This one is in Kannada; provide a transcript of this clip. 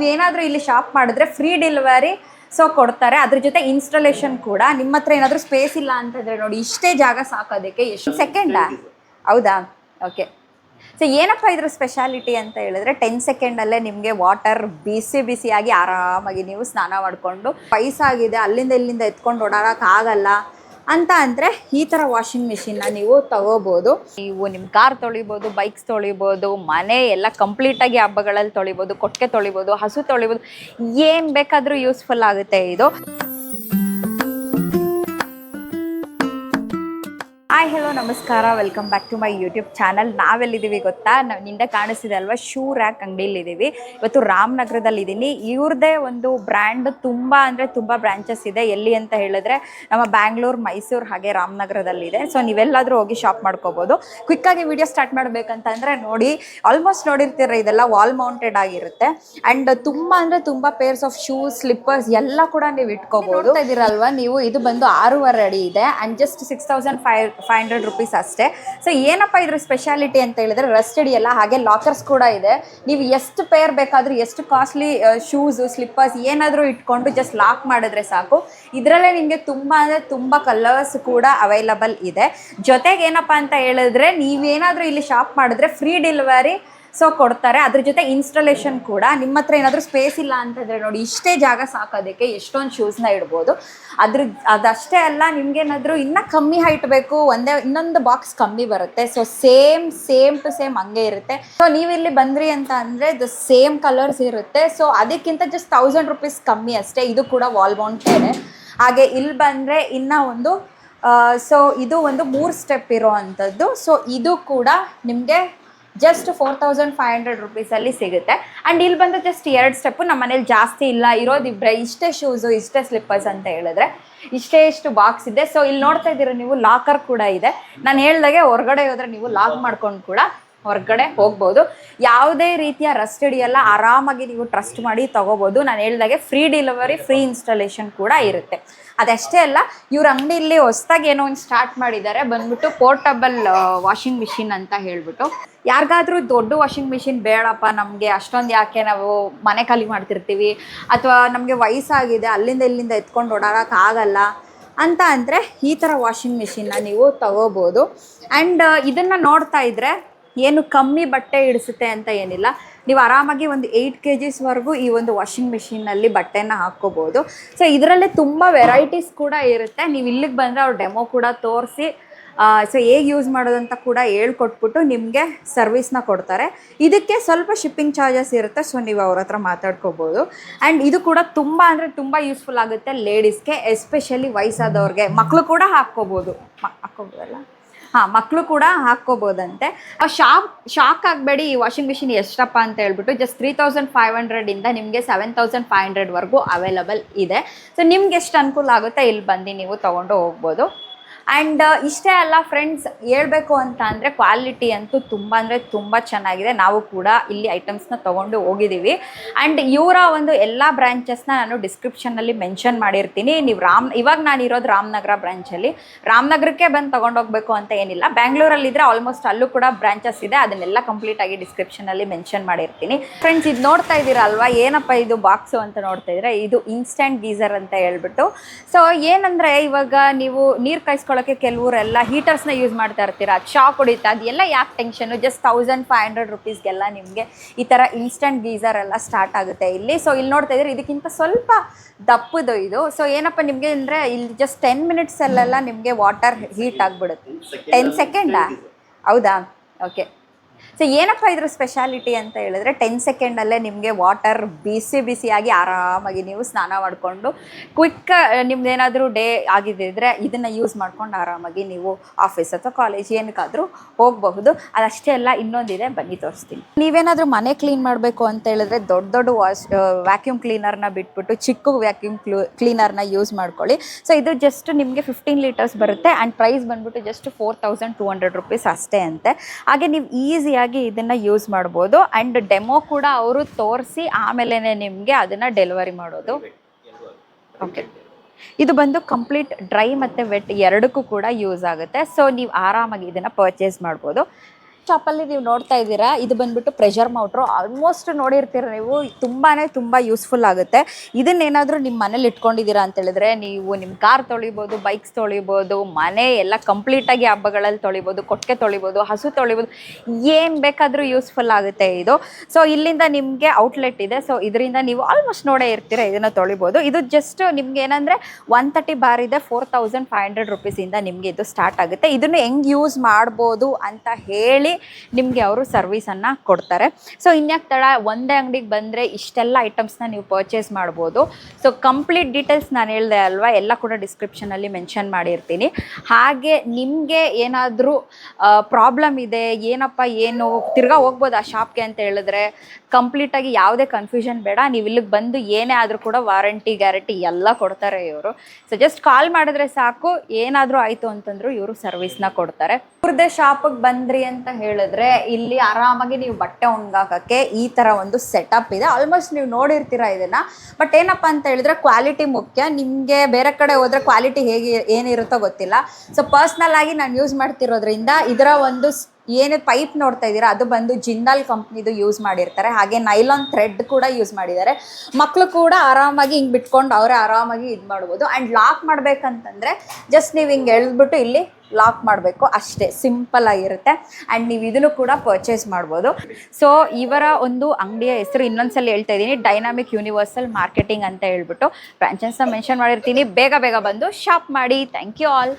ನೀವೇನಾದ್ರೂ ಇಲ್ಲಿ ಶಾಪ್ ಮಾಡಿದ್ರೆ ಫ್ರೀ ಡೆಲಿವರಿ ಸೊ ಕೊಡ್ತಾರೆ. ಅದ್ರ ಜೊತೆ ಇನ್ಸ್ಟಾಲೇಷನ್ ಕೂಡ. ನಿಮ್ಮ ಹತ್ರ ಏನಾದರೂ ಸ್ಪೇಸ್ ಇಲ್ಲ ಅಂತಂದ್ರೆ ನೋಡಿ, ಇಷ್ಟೇ ಜಾಗ ಸಾಕೋದಕ್ಕೆ ಎಷ್ಟು ಸೆಕೆಂಡಾ ಹೌದಾ? ಓಕೆ ಸೊ ಏನಪ್ಪ ಇದ್ರ ಸ್ಪೆಷಾಲಿಟಿ ಅಂತ ಹೇಳಿದ್ರೆ ಟೆನ್ ಸೆಕೆಂಡಲ್ಲೇ ನಿಮಗೆ ವಾಟರ್ ಬಿಸಿ ಬಿಸಿಯಾಗಿ ಆರಾಮಾಗಿ ನೀವು ಸ್ನಾನ ಮಾಡಿಕೊಂಡು, ವಯಸ್ಸಾಗಿದೆ, ಅಲ್ಲಿಂದ ಇಲ್ಲಿಂದ ಎತ್ಕೊಂಡು ಓಡಾಡೋಕ್ಕಾಗಲ್ಲ ಅಂತ ಅಂದರೆ ಈ ಥರ ವಾಷಿಂಗ್ ಮಿಷಿನ್ನ ನೀವು ತಗೋಬೋದು. ನೀವು ನಿಮ್ಮ ಕಾರ್ ತೊಳಿಬೋದು ಬೈಕ್ಸ್ ತೊಳಿಬೋದು, ಮನೆ ಎಲ್ಲ ಕಂಪ್ಲೀಟಾಗಿ ಹಬ್ಬಗಳಲ್ಲಿ ತೊಳಿಬೋದು, ಕೊಟ್ಟಿಗೆ ತೊಳಿಬೋದು, ಹಸು ತೊಳಿಬೋದು, ಏನು ಬೇಕಾದರೂ ಯೂಸ್ಫುಲ್ ಆಗುತ್ತೆ ಇದು. ಹಾಯ್ ಹಲೋ ನಮಸ್ಕಾರ. Welcome back to my YouTube channel ನಾವೆಲ್ಲಿದ್ದೀವಿ ಗೊತ್ತಾ? ನಾವು ನಿಂದ ಕಾಣಿಸ್ತಿದೆ ಅಲ್ವಾ? ಶೂ ರ್ಯಾಕ್ ಅಂಗಡಿಲಿದ್ದೀವಿ ಇವತ್ತು ರಾಮನಗರದಲ್ಲಿ ಇದ್ದೀನಿ ಇವ್ರದ್ದೇ ಒಂದು ಬ್ರ್ಯಾಂಡ್ ತುಂಬ ಅಂದರೆ ತುಂಬ ಬ್ರ್ಯಾಂಚಸ್ ಇದೆ. ಎಲ್ಲಿ ಅಂತ ಹೇಳಿದ್ರೆ ನಮ್ಮ ಬ್ಯಾಂಗ್ಳೂರು ಮೈಸೂರು ಹಾಗೆ ರಾಮನಗರದಲ್ಲಿದೆ. ಸೊ ನೀವೆಲ್ಲಾದರೂ ಹೋಗಿ ಶಾಪ್ ಮಾಡ್ಕೋಬೋದು. ಕ್ವಿಕ್ಕಾಗಿ ವಿಡಿಯೋ ಸ್ಟಾರ್ಟ್ ಮಾಡಬೇಕಂತಂದರೆ ನೋಡಿ ಆಲ್ಮೋಸ್ಟ್ ನೋಡಿರ್ತೀರ, ಇದೆಲ್ಲ ವಾಲ್ ಮೌಂಟೆಡ್ ಆಗಿರುತ್ತೆ. ಆ್ಯಂಡ್ ತುಂಬ ಅಂದರೆ ತುಂಬ ಪೇರ್ಸ್ ಆಫ್ ಶೂಸ್ ಸ್ಲಿಪ್ಪರ್ಸ್ ಎಲ್ಲ ಕೂಡ ನೀವು ಇಟ್ಕೋಬೋದು ಇದ್ದೀರಲ್ವಾ? ನೀವು ಇದು ಬಂದು ಆರೂವರೆ ಅಡಿ ಇದೆ. And just six thousand five five hundred rupees ಅಷ್ಟೇ. ಸೊ ಏನಪ್ಪ ಇದ್ರ ಸ್ಪೆಷಾಲಿಟಿ ಅಂತ ಹೇಳಿದ್ರೆ ರಸ್ಟೆಡ್ ಎಲ್ಲ, ಹಾಗೆ ಲಾಕರ್ಸ್ ಕೂಡ ಇದೆ. ನೀವು ಎಷ್ಟು ಪೇರ್ ಬೇಕಾದರೂ, ಎಷ್ಟು ಕಾಸ್ಟ್ಲಿ ಶೂಸು ಸ್ಲಿಪ್ಪರ್ಸ್ ಏನಾದರೂ ಇಟ್ಕೊಂಡು ಜಸ್ಟ್ ಲಾಕ್ ಮಾಡಿದ್ರೆ ಸಾಕು. ಇದರಲ್ಲೇ ನಿಮಗೆ ತುಂಬ ಅಂದರೆ ತುಂಬ ಕಲರ್ಸ್ ಕೂಡ ಅವೈಲಬಲ್ ಇದೆ. ಜೊತೆಗೆ ಏನಪ್ಪ ಅಂತ ಹೇಳಿದ್ರೆ, ನೀವೇನಾದರೂ ಇಲ್ಲಿ ಶಾಪ್ ಮಾಡಿದ್ರೆ ಫ್ರೀ ಡೆಲಿವರಿ ಸೊ ಕೊಡ್ತಾರೆ. ಅದ್ರ ಜೊತೆ ಇನ್ಸ್ಟಾಲೇಷನ್ ಕೂಡ. ನಿಮ್ಮ ಹತ್ರ ಏನಾದರೂ ಸ್ಪೇಸ್ ಇಲ್ಲ ಅಂತಂದರೆ ನೋಡಿ, ಇಷ್ಟೇ ಜಾಗ ಸಾಕೋದಕ್ಕೆ ಎಷ್ಟೊಂದು ಶೂಸ್ನ ಇಡ್ಬೋದು. ಅದ್ರ, ಅದಷ್ಟೇ ಅಲ್ಲ ನಿಮ್ಗೇನಾದರೂ ಇನ್ನೂ ಕಮ್ಮಿ ಹೈಟ್ ಬೇಕು, ಒಂದೇ, ಇನ್ನೊಂದು ಬಾಕ್ಸ್ ಕಮ್ಮಿ ಬರುತ್ತೆ. So same same to same ಹಂಗೆ ಇರುತ್ತೆ. ಸೊ ನೀವು ಇಲ್ಲಿ ಬಂದ್ರಿ ಅಂತ ಅಂದರೆ ದ ಸೇಮ್ ಕಲರ್ಸ್ ಇರುತ್ತೆ. ಸೊ ಅದಕ್ಕಿಂತ ಜಸ್ಟ್ ತೌಸಂಡ್ ರುಪೀಸ್ ಕಮ್ಮಿ ಅಷ್ಟೇ. ಇದು ಕೂಡ ವಾಲ್ ಮೌಂಟೇನೆ ಹಾಗೆ ಇಲ್ಲಿ ಬಂದರೆ ಇನ್ನೂ ಒಂದು ಸೊ ಇದು ಒಂದು ಮೂರು ಸ್ಟೆಪ್ ಇರೋ ಅಂಥದ್ದು. ಸೊ ಇದು ಕೂಡ ನಿಮಗೆ just four thousand five hundred ರುಪೀಸಲ್ಲಿ ಸಿಗುತ್ತೆ. ಆ್ಯಂಡ್ ಇಲ್ಲಿ ಬಂದ ಜಸ್ಟ್ ಎರಡು ಸ್ಟೆಪ್ಪು ನಮ್ಮ ಮನೇಲಿ ಜಾಸ್ತಿ ಇಲ್ಲ. ಇರೋದಿಬ್ಬರೇ ಇಷ್ಟೇ ಶೂಸು ಇಷ್ಟೇ ಸ್ಲಿಪ್ಪರ್ಸ್ ಅಂತ ಹೇಳಿದ್ರೆ ಇಷ್ಟೇ ಇಷ್ಟು ಬಾಕ್ಸ್ ಇದೆ. ಸೊ ಇಲ್ಲಿ ನೋಡ್ತಾ ಇದ್ದೀರಾ, ನೀವು ಲಾಕರ್ ಕೂಡ ಇದೆ. ನಾನು ಹೇಳ್ದಾಗೆ ಹೊರಗಡೆ ಹೋದರೆ ನೀವು ಲಾಕ್ ಮಾಡ್ಕೊಂಡು ಕೂಡ ಹೊರಗಡೆ ಹೋಗ್ಬೋದು. ಯಾವುದೇ ರೀತಿಯ ರಸ್ಟ್ ಹಿಡಿಯಲ್ಲ, ಆರಾಮಾಗಿ ನೀವು ಟ್ರಸ್ಟ್ ಮಾಡಿ ತೊಗೋಬೋದು. ನಾನು ಹೇಳ್ದಾಗೆ ಫ್ರೀ ಡೆಲಿವರಿ ಫ್ರೀ ಇನ್ಸ್ಟಾಲೇಷನ್ ಕೂಡ ಇರುತ್ತೆ. ಅದಷ್ಟೇ ಅಲ್ಲ, ಇವ್ರ ಅಂಗಡಿಯಲ್ಲಿ ಹೊಸ್ದಾಗಿ ಏನೋ ಒಂದು ಸ್ಟಾರ್ಟ್ ಮಾಡಿದ್ದಾರೆ ಬಂದ್ಬಿಟ್ಟು ಪೋರ್ಟಬಲ್ ವಾಷಿಂಗ್ ಮಿಷಿನ್ ಅಂತ ಹೇಳ್ಬಿಟ್ಟು. ಯಾರಿಗಾದ್ರೂ ದೊಡ್ಡ ವಾಷಿಂಗ್ ಮಿಷಿನ್ ಬೇಡಪ್ಪ, ನಮಗೆ ಅಷ್ಟೊಂದು ಯಾಕೆ ನಾವು ಮನೆ ಖಾಲಿ ಮಾಡ್ತಿರ್ತೀವಿ? ಅಥವಾ ನಮಗೆ ವಯಸ್ಸಾಗಿದೆ, ಅಲ್ಲಿಂದ ಇಲ್ಲಿಂದ ಎತ್ಕೊಂಡು ಓಡಾಡೋಕ್ಕಾಗಲ್ಲ ಅಂತ ಅಂದರೆ ಈ ಥರ ವಾಷಿಂಗ್ ಮಿಷಿನ್ನ ನೀವು ತಗೋಬೋದು. ಆ್ಯಂಡ್ ಇದನ್ನು ನೋಡ್ತಾ ಇದ್ದರೆ ಏನು ಕಮ್ಮಿ ಬಟ್ಟೆ ಇಡಿಸುತ್ತೆ ಅಂತ ಏನಿಲ್ಲ. ನೀವು ಆರಾಮಾಗಿ ಒಂದು ಏಯ್ಟ್ ಕೆ ಜಿಸ್ವರೆಗೂ ಈ ಒಂದು ವಾಷಿಂಗ್ ಮಿಷಿನಲ್ಲಿ ಬಟ್ಟೆನ ಹಾಕ್ಕೋಬೋದು ಸೊ ಇದರಲ್ಲೇ ತುಂಬ ವೆರೈಟೀಸ್ ಕೂಡ ಇರುತ್ತೆ. ನೀವು ಇಲ್ಲಿಗೆ ಬಂದರೆ ಅವ್ರು ಡೆಮೋ ಕೂಡ ತೋರಿಸಿ ಸೊ ಹೇಗೆ ಯೂಸ್ ಮಾಡೋದಂತ ಕೂಡ ಹೇಳ್ಕೊಟ್ಬಿಟ್ಟು ನಿಮಗೆ ಸರ್ವಿಸ್ನ ಕೊಡ್ತಾರೆ. ಇದಕ್ಕೆ ಸ್ವಲ್ಪ ಶಿಪ್ಪಿಂಗ್ ಚಾರ್ಜಸ್ ಇರುತ್ತೆ ಸೊ ನೀವು ಅವ್ರ ಹತ್ರ ಮಾತಾಡ್ಕೋಬೋದು. ಆ್ಯಂಡ್ ಇದು ಕೂಡ ತುಂಬ ಅಂದರೆ ತುಂಬ ಯೂಸ್ಫುಲ್ ಆಗುತ್ತೆ ಲೇಡೀಸ್ಗೆ ಎಸ್ಪೆಷಲಿ ವಯಸ್ಸಾದವ್ರಿಗೆ. ಮಕ್ಕಳು ಕೂಡ ಹಾಕ್ಕೋಬೋದು. ಹಾಕ್ಕೋಬೋದಲ್ಲ? ಹಾಂ ಮಕ್ಕಳು ಕೂಡ ಹಾಕ್ಕೋಬೋದಂತೆ. ಆ ಶಾಕ್ ಶಾಕ್ ಆಗಬೇಡಿ, ಈ ವಾಷಿಂಗ್ ಮಿಷಿನ್ ಎಷ್ಟಪ್ಪ ಅಂತ ಹೇಳ್ಬಿಟ್ಟು ಜಸ್ಟ್ ತ್ರೀ ತೌಸಂಡ್ ಫೈವ್ ಹಂಡ್ರೆಡಿಂದ ನಿಮಗೆ ಸೆವೆನ್ ತೌಸಂಡ್ ಫೈವ್ ಹಂಡ್ರೆಡ್ವರೆಗೂ ಅವೈಲಬಲ್ ಇದೆ. ಸೊ ನಿಮ್ಗೆ ಎಷ್ಟು ಅನುಕೂಲ ಆಗುತ್ತೆ, ಇಲ್ಲಿ ಬಂದು ನೀವು ತಗೊಂಡು ಹೋಗ್ಬೋದು. ಆ್ಯಂಡ್ ಇಷ್ಟೇ ಅಲ್ಲ ಫ್ರೆಂಡ್ಸ್ ಹೇಳ್ಬೇಕು ಅಂತ ಅಂದರೆ ಕ್ವಾಲಿಟಿ ಅಂತೂ ತುಂಬ ಅಂದರೆ ತುಂಬ ಚೆನ್ನಾಗಿದೆ. ನಾವು ಕೂಡ ಇಲ್ಲಿ ಐಟಮ್ಸ್ನ ತೊಗೊಂಡು ಹೋಗಿದ್ದೀವಿ. ಆ್ಯಂಡ್ ಇವರ ಒಂದು ಎಲ್ಲ ಬ್ರ್ಯಾಂಚಸ್ನ ನಾನು ಡಿಸ್ಕ್ರಿಪ್ಷನಲ್ಲಿ ಮೆನ್ಷನ್ ಮಾಡಿರ್ತೀನಿ. ನೀವು ರಾಮ್, ಇವಾಗ ನಾನು ಇರೋದು ರಾಮನಗರ ಬ್ರ್ಯಾಂಚಲ್ಲಿ ರಾಮನಗರಕ್ಕೆ ಬಂದು ತೊಗೊಂಡೋಗ್ಬೇಕು ಅಂತ ಏನಿಲ್ಲ. ಬ್ಯಾಂಗ್ಳೂರಲ್ಲಿದ್ದರೆ ಆಲ್ಮೋಸ್ಟ್ ಅಲ್ಲೂ ಕೂಡ ಬ್ರ್ಯಾಂಚಸ್ ಇದೆ. ಅದನ್ನೆಲ್ಲ ಕಂಪ್ಲೀಟಾಗಿ ಡಿಸ್ಕ್ರಿಪ್ಷನಲ್ಲಿ ಮೆನ್ಷನ್ ಮಾಡಿರ್ತೀನಿ. ಫ್ರೆಂಡ್ಸ್ ಇದು ನೋಡ್ತಾ ಇದ್ದೀರಲ್ವ ಏನಪ್ಪ ಇದು ಬಾಕ್ಸು ಅಂತ ನೋಡ್ತಾ ಇದ್ರೆ? ಇದು ಇನ್ಸ್ಟೆಂಟ್ ಗೀಸರ್ ಅಂತ ಹೇಳ್ಬಿಟ್ಟು. ಸೊ ಏನಂದರೆ ಇವಾಗ ನೀವು ನೀರು ಕಾಯಿಸ್ಕೊಳ್ಳೋಕ್ಕೆ ಕೆಲವರೆಲ್ಲ ಹೀಟರ್ಸ್ನ ಯೂಸ್ ಮಾಡ್ತಾ ಇರ್ತೀರಾ? ಅದು ಶಾಕ್ ಹೊಡಿತಾ ಅದೆಲ್ಲ ಯಾಕೆ tension just thousand five hundred ರುಪೀಸ್ಗೆಲ್ಲ ನಿಮಗೆ ಈ ಥರ ಇನ್ಸ್ಟಂಟ್ ಗೀಸರ್ ಎಲ್ಲ ಸ್ಟಾರ್ಟ್ ಆಗುತ್ತೆ ಇಲ್ಲಿ. ಸೊ ಇಲ್ಲಿ ನೋಡ್ತಾ ಇದ್ರೆ ಇದಕ್ಕಿಂತ ಸ್ವಲ್ಪ ದಪ್ಪದು ಇದು. ಸೊ ಏನಪ್ಪ ನಿಮಗೆ ಅಂದರೆ ಇಲ್ಲಿ ಜಸ್ಟ್ ಟೆನ್ ಮಿನಿಟ್ಸಲ್ಲೆಲ್ಲ ನಿಮಗೆ ವಾಟರ್ ಹೀಟ್ ಆಗಿಬಿಡುತ್ತೆ. ಟೆನ್ ಸೆಕೆಂಡಾ ಹೌದಾ? ಓಕೆ ಸೊ ಏನಪ್ಪ ಇದ್ರ ಸ್ಪೆಷಾಲಿಟಿ ಅಂತ ಹೇಳಿದ್ರೆ ಟೆನ್ ಸೆಕೆಂಡಲ್ಲೇ ನಿಮಗೆ ವಾಟರ್ ಬಿಸಿ ಬಿಸಿಯಾಗಿ ಆರಾಮಾಗಿ ನೀವು ಸ್ನಾನ ಮಾಡಿಕೊಂಡು ಕ್ವಿಕ್ ನಿಮ್ದೇನಾದರೂ ಡೇ ಆಗಿದ್ದಿದ್ರೆ ಇದನ್ನು ಯೂಸ್ ಮಾಡ್ಕೊಂಡು ಆರಾಮಾಗಿ ನೀವು ಆಫೀಸ್ ಅಥವಾ ಕಾಲೇಜ್ ಏನಕ್ಕಾದರೂ ಹೋಗಬಹುದು. ಅದಷ್ಟೇ ಅಲ್ಲ, ಇನ್ನೊಂದಿದೆ ಬನ್ನಿ ತೋರಿಸ್ತೀನಿ. ನೀವೇನಾದರೂ ಮನೆ ಕ್ಲೀನ್ ಮಾಡಬೇಕು ಅಂತ ಹೇಳಿದ್ರೆ ದೊಡ್ಡ ದೊಡ್ಡ ವಾಶ್ ವ್ಯಾಕ್ಯೂಮ್ ಕ್ಲೀನರ್ನ ಬಿಟ್ಬಿಟ್ಟು ಚಿಕ್ಕ ವ್ಯಾಕ್ಯೂಮ್ ಕ್ಲೂ ಕ್ಲೀನರ್ನ ಯೂಸ್ ಮಾಡ್ಕೊಳ್ಳಿ. ಸೊ ಇದು ಜಸ್ಟ್ ನಿಮಗೆ ಫಿಫ್ಟೀನ್ ಲೀಟರ್ಸ್ ಬರುತ್ತೆ ಆ್ಯಂಡ್ ಪ್ರೈಸ್ ಬಂದ್ಬಿಟ್ಟು just four thousand two hundred rupees ಅಷ್ಟೇ ಅಂತೆ. ಹಾಗೆ ನೀವು ಈಸಿಯಾಗಿ ಇದನ್ನು ಯೂಸ್ ಮಾಡ್ಬೋದು. ಆ್ಯಂಡ್ ಡೆಮೋ ಕೂಡ ಅವರು ತೋರಿಸಿ ಆಮೇಲೆ ನಿಮಗೆ ಅದನ್ನು ಡೆಲಿವರಿ ಮಾಡೋದು. ಓಕೆ ಇದು ಬಂದು ಕಂಪ್ಲೀಟ್ ಡ್ರೈ ಮತ್ತು ವೆಟ್ ಎರಡಕ್ಕೂ ಕೂಡ ಯೂಸ್ ಆಗುತ್ತೆ. ಸೊ ನೀವು ಆರಾಮಾಗಿ ಇದನ್ನು ಪರ್ಚೇಸ್ ಮಾಡ್ಬೋದು. ಶಾಪಲ್ಲಿ ನೀವು ನೋಡ್ತಾ ಇದ್ದೀರಾ, ಇದು ಬಂದ್ಬಿಟ್ಟು ಪ್ರೆಷರ್ ಮೌಟ್ರು ಆಲ್ಮೋಸ್ಟ್ ನೋಡಿರ್ತೀರ ನೀವು ತುಂಬಾ ತುಂಬ ಯೂಸ್ಫುಲ್ ಆಗುತ್ತೆ. ಇದನ್ನೇನಾದರೂ ನಿಮ್ಮ ಮನೇಲಿ ಇಟ್ಕೊಂಡಿದ್ದೀರಾ ಅಂತ ಹೇಳಿದ್ರೆ, ನೀವು ನಿಮ್ಮ ಕಾರ್ ತೊಳಿಬೋದು ಬೈಕ್ಸ್ ತೊಳಿಬೋದು, ಮನೆ ಎಲ್ಲ ಕಂಪ್ಲೀಟಾಗಿ ಹಬ್ಬಗಳಲ್ಲಿ ತೊಳಿಬೋದು ಕೊಟ್ಟಿಗೆ ತೊಳಿಬೋದು, ಹಸು ತೊಳಿಬೋದು, ಏನು ಬೇಕಾದರೂ ಯೂಸ್ಫುಲ್ ಆಗುತ್ತೆ ಇದು. ಸೊ ಇಲ್ಲಿಂದ ನಿಮಗೆ ಔಟ್ಲೆಟ್ ಇದೆ. ಸೊ ಇದರಿಂದ ನೀವು ಆಲ್ಮೋಸ್ಟ್ ನೋಡೇ ಇರ್ತೀರ ಇದನ್ನು ತೊಳಿಬೋದು. ಇದು ಜಸ್ಟ್ ನಿಮ್ಗೆ ಏನಂದರೆ ಒನ್ ತರ್ಟಿ ಬಾರ್ ಇದೆ ಫೋರ್ ತೌಸಂಡ್ ಫೈವ್ ಹಂಡ್ರೆಡ್ ರುಪೀಸಿಂದ ನಿಮಗೆ ಇದು ಸ್ಟಾರ್ಟ್ ಆಗುತ್ತೆ. ಇದನ್ನು ಹೆಂಗ್ ಯೂಸ್ ಮಾಡ್ಬೋದು ಅಂತ ಹೇಳಿ ನಿಮಗೆ ಅವರು ಸರ್ವಿಸನ್ನು ಕೊಡ್ತಾರೆ. ಸೊ ಇನ್ಯಾಕೆ ತಡ ಒಂದೇ ಅಂಗಡಿಗೆ ಬಂದರೆ ಇಷ್ಟೆಲ್ಲ ಐಟಮ್ಸ್ನ ನೀವು ಪರ್ಚೇಸ್ ಮಾಡ್ಬೋದು. ಸೊ ಕಂಪ್ಲೀಟ್ ಡೀಟೇಲ್ಸ್ ನಾನು ಹೇಳಿದೆ ಅಲ್ವಾ? ಎಲ್ಲ ಕೂಡ ಡಿಸ್ಕ್ರಿಪ್ಷನಲ್ಲಿ ಮೆನ್ಷನ್ ಮಾಡಿರ್ತೀನಿ. ಹಾಗೆ ನಿಮಗೆ ಏನಾದರೂ ಪ್ರಾಬ್ಲಮ್ ಇದೆ, ಏನಪ್ಪ, ಏನು, ತಿರ್ಗಾ ಹೋಗ್ಬೋದು ಆ ಶಾಪ್ಗೆ ಅಂತ ಹೇಳಿದ್ರೆ? ಕಂಪ್ಲೀಟಾಗಿ ಯಾವುದೇ ಕನ್ಫ್ಯೂಷನ್ ಬೇಡ. ನೀವು ಇಲ್ಲಿಗೆ ಬಂದು ಏನೇ ಆದರೂ ಕೂಡ ವಾರಂಟಿ ಗ್ಯಾರಂಟಿ ಎಲ್ಲ ಕೊಡ್ತಾರೆ ಇವರು. ಸೊ ಜಸ್ಟ್ ಕಾಲ್ ಮಾಡಿದ್ರೆ ಸಾಕು. ಏನಾದರೂ ಆಯಿತು ಅಂತಂದ್ರು ಇವರು ಸರ್ವಿಸ್ನ ಕೊಡ್ತಾರೆ. ಇವ್ರದ್ದೇ ಶಾಪಿಗೆ ಬಂದ್ರಿ ಅಂತ ಹೇಳಿದ್ರೆ ಇಲ್ಲಿ ಆರಾಮಾಗಿ ನೀವು ಬಟ್ಟೆ ಒಣಗಾಕಕ್ಕೆ ಈ ಥರ ಒಂದು ಸೆಟಪ್ ಇದೆ. ಆಲ್ಮೋಸ್ಟ್ ನೀವು ನೋಡಿರ್ತೀರ ಇದನ್ನ. ಬಟ್ ಏನಪ್ಪ ಅಂತ ಹೇಳಿದ್ರೆ ಕ್ವಾಲಿಟಿ ಮುಖ್ಯ. ನಿಮಗೆ ಬೇರೆ ಕಡೆ ಹೋದ್ರೆ ಕ್ವಾಲಿಟಿ ಹೇಗೆ, ಏನಿರುತ್ತೋ ಗೊತ್ತಿಲ್ಲ. ಸೊ ಪರ್ಸ್ನಲ್ ಆಗಿ ನಾನು ಯೂಸ್ ಮಾಡ್ತಿರೋದ್ರಿಂದ ಇದರ ಒಂದು ಏನು ಪೈಪ್ ನೋಡ್ತಾ ಇದ್ದೀರಾ, ಅದು ಬಂದು ಜಿಂದಾಲ್ ಕಂಪ್ನಿದು ಯೂಸ್ ಮಾಡಿರ್ತಾರೆ. ಹಾಗೆ ನೈಲಾನ್ ಥ್ರೆಡ್ ಕೂಡ ಯೂಸ್ ಮಾಡಿದ್ದಾರೆ. ಮಕ್ಕಳು ಕೂಡ ಆರಾಮಾಗಿ ಹಿಂಗೆ ಬಿಟ್ಕೊಂಡು ಅವರೇ ಆರಾಮಾಗಿ ಇದು ಮಾಡ್ಬೋದು. ಆ್ಯಂಡ್ ಲಾಕ್ ಮಾಡಬೇಕಂತಂದರೆ ಜಸ್ಟ್ ನೀವು ಹಿಂಗೆ ಎಳೆದ್ಬಿಟ್ಟು ಇಲ್ಲಿ ಲಾಕ್ ಮಾಡಬೇಕು. ಅಷ್ಟೇ ಸಿಂಪಲ್ ಆಗಿರುತ್ತೆ. ಆ್ಯಂಡ್ ನೀವು ಇದನ್ನು ಕೂಡ ಪರ್ಚೇಸ್ ಮಾಡ್ಬೋದು. ಸೊ ಇವರ ಒಂದು ಅಂಗಡಿಯ ಹೆಸರು ಇನ್ನೊಂದ್ಸಲ ಹೇಳ್ತಾ ಇದ್ದೀನಿ. ಡೈನಾಮಿಕ್ ಯೂನಿವರ್ಸಲ್ ಮಾರ್ಕೆಟಿಂಗ್ ಅಂತ ಹೇಳ್ಬಿಟ್ಟು ಬ್ರಾಂಚಸ್ನ ಮೆನ್ಷನ್ ಮಾಡಿರ್ತೀನಿ. ಬೇಗ ಬೇಗ ಬಂದು ಶಾಪ್ ಮಾಡಿ. Thank you all